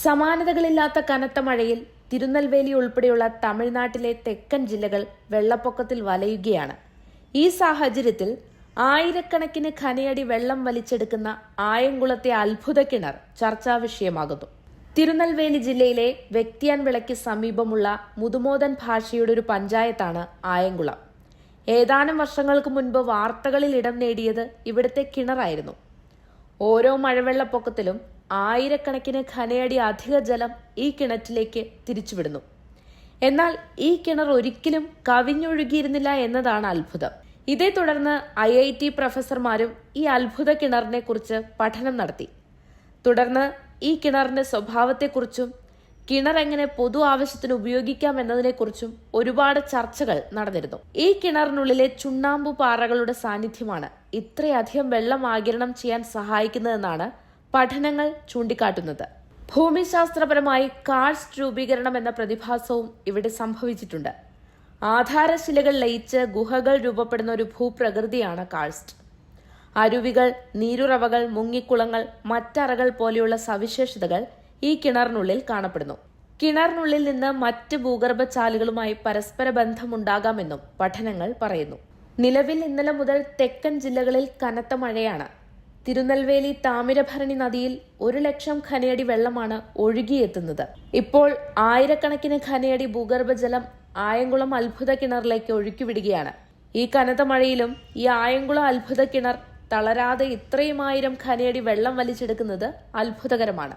സമാനതകളില്ലാത്ത കനത്ത മഴയിൽ തിരുനെൽവേലി ഉൾപ്പെടെയുള്ള തമിഴ്നാട്ടിലെ തെക്കൻ ജില്ലകൾ വെള്ളപ്പൊക്കത്തിൽ വലയുകയാണ്. ഈ സാഹചര്യത്തിൽ ആയിരക്കണക്കിന് ഖനയടി വെള്ളം വലിച്ചെടുക്കുന്ന ആയംകുളത്തെ അത്ഭുത കിണർ ചർച്ചാ വിഷയമാകുന്നു. തിരുനെൽവേലി ജില്ലയിലെ വ്യക്തിയാൻ വിളയ്ക്ക് സമീപമുള്ള മുതുമോദൻ ഭാഷയുടെ ഒരു പഞ്ചായത്താണ് ആയംകുളം. ഏതാനും വർഷങ്ങൾക്ക് മുൻപ് വാർത്തകളിൽ ഇടം നേടിയത് ഇവിടുത്തെ കിണറായിരുന്നു. ഓരോ മഴവെള്ളപ്പൊക്കത്തിലും ആയിരക്കണക്കിന് ഖനയടി അധിക ജലം ഈ കിണറ്റിലേക്ക് തിരിച്ചുവിടുന്നു. എന്നാൽ ഈ കിണർ ഒരിക്കലും കവിഞ്ഞൊഴുകിയിരുന്നില്ല എന്നതാണ് അത്ഭുതം. ഇതേ തുടർന്ന് ഐ ഐ ടി പ്രൊഫസർമാരും ഈ അത്ഭുത കിണറിനെ കുറിച്ച് പഠനം നടത്തി. തുടർന്ന് ഈ കിണറിന്റെ സ്വഭാവത്തെക്കുറിച്ചും കിണർ എങ്ങനെ പൊതു ആവശ്യത്തിന് ഉപയോഗിക്കാം എന്നതിനെക്കുറിച്ചും ഒരുപാട് ചർച്ചകൾ നടന്നിരുന്നു. ഈ കിണറിനുള്ളിലെ ചുണ്ണാമ്പു പാറകളുടെ സാന്നിധ്യമാണ് ഇത്രയധികം വെള്ളം ആകിരണം ചെയ്യാൻ സഹായിക്കുന്നതെന്നാണ് പഠനങ്ങൾ ചൂണ്ടിക്കാട്ടുന്നത്. ഭൂമിശാസ്ത്രപരമായി കാഴ്സ് രൂപീകരണം എന്ന പ്രതിഭാസവും ഇവിടെ സംഭവിച്ചിട്ടുണ്ട്. ആധാരശിലകൾ ലയിച്ച് ഗുഹകൾ രൂപപ്പെടുന്ന ഒരു ഭൂപ്രകൃതിയാണ് കാൾസ്റ്റ് അരുവികൾ നീരുറവകൾ മുങ്ങിക്കുളങ്ങൾ മറ്ററകൾ പോലെയുള്ള സവിശേഷതകൾ ഈ കിണറിനുള്ളിൽ കാണപ്പെടുന്നു. കിണറിനുള്ളിൽ നിന്ന് മറ്റ് ഭൂഗർഭചാലുകളുമായി പരസ്പര ബന്ധമുണ്ടാകാമെന്നും പഠനങ്ങൾ പറയുന്നു. നിലവിൽ ഇന്നലെ മുതൽ തെക്കൻ ജില്ലകളിൽ കനത്ത മഴയാണ്. തിരുനെൽവേലി താമിരഭരണി നദിയിൽ ഒരു ലക്ഷം ഖനയടി വെള്ളമാണ് ഒഴുകിയെത്തുന്നത്. ഇപ്പോൾ ആയിരക്കണക്കിന് ഖനയടി ഭൂഗർഭജലം ആയങ്കുളം അത്ഭുത കിണറിലേക്ക് ഒഴുക്കിവിടുകയാണ്. ഈ കനത്ത മഴയിലും ഈ ആയങ്കുളം അത്ഭുത കിണർ തളരാതെ ഇത്രയും ആയിരം ഖനയടി വെള്ളം വലിച്ചെടുക്കുന്നത് അത്ഭുതകരമാണ്.